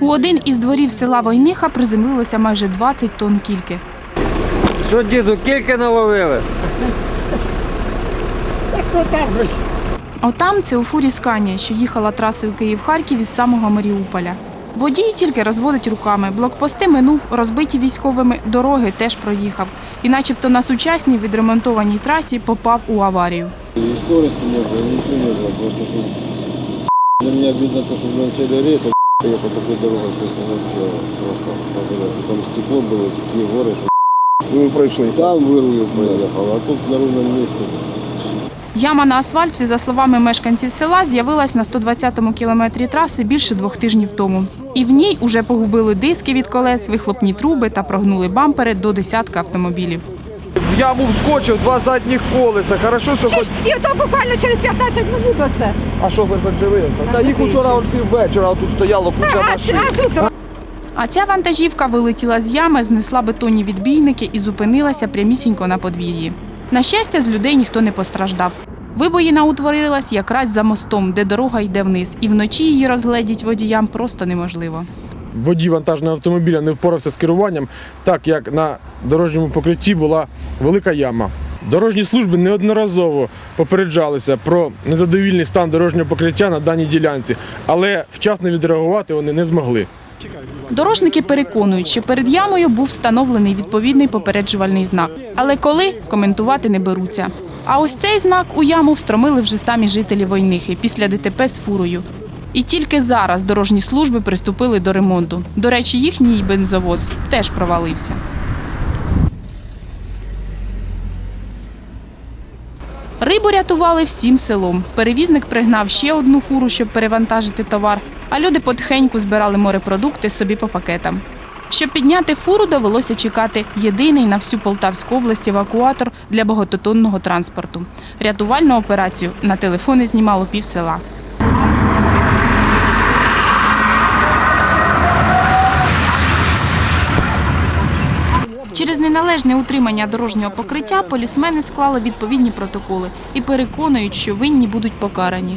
У один із дворів села Войниха приземлилося майже 20 тонн кільки. Що, діду, кільки наловили? Отам це у фурі Сканія, що їхала трасою Київ-Харків із самого Маріуполя. Водій тільки розводить руками. Блокпости минув, розбиті військовими дороги теж проїхав. І начебто на сучасній відремонтованій трасі попав у аварію. И скорости не ничего не просто что для то, что в начале рейса я по такой дороге, что это вообще просто позорно, что там стекло было, такие горы, что Ви пройшли. там вырулил поехал, а тут на ровном месте. Яма на асфальті, за словами мешканців села, з'явилась на 120-му кілометрі траси більше двох тижнів тому. І в ній уже погубили диски від колес, вихлопні труби та прогнули бампери до десятка автомобілів. В яму вскочив, два задніх колеса. Хорошо, що хоч. І то буквально через 15 минут оце. А що ви хоч живі? Та їх учора от піввечора тут стояло куча А, машин. а тут А ця вантажівка вилетіла з ями, знесла бетонні відбійники і зупинилася прямісінько на подвір'ї. На щастя, з людей ніхто не постраждав. Вибоїна утворилась якраз за мостом, де дорога йде вниз, і вночі її розгледіть водіям просто неможливо. Водій вантажного автомобіля не впорався з керуванням, так як на дорожньому покритті була велика яма. Дорожні служби неодноразово попереджалися про незадовільний стан дорожнього покриття на даній ділянці, але вчасно відреагувати вони не змогли. Дорожники переконують, що перед ямою був встановлений відповідний попереджувальний знак. Але коли коментувати не беруться. А ось цей знак у яму встромили вже самі жителі Войнихи після ДТП з фурою. І тільки зараз дорожні служби приступили до ремонту. До речі, їхній бензовоз теж провалився. Рибу рятували всім селом. Перевізник пригнав ще одну фуру, щоб перевантажити товар, а люди потихеньку збирали морепродукти собі по пакетам. Щоб підняти фуру, довелося чекати єдиний на всю Полтавську область евакуатор для багатотонного транспорту. Рятувальну операцію на телефони знімало пів села. Через неналежне утримання дорожнього покриття полісмени склали відповідні протоколи і переконують, що винні будуть покарані.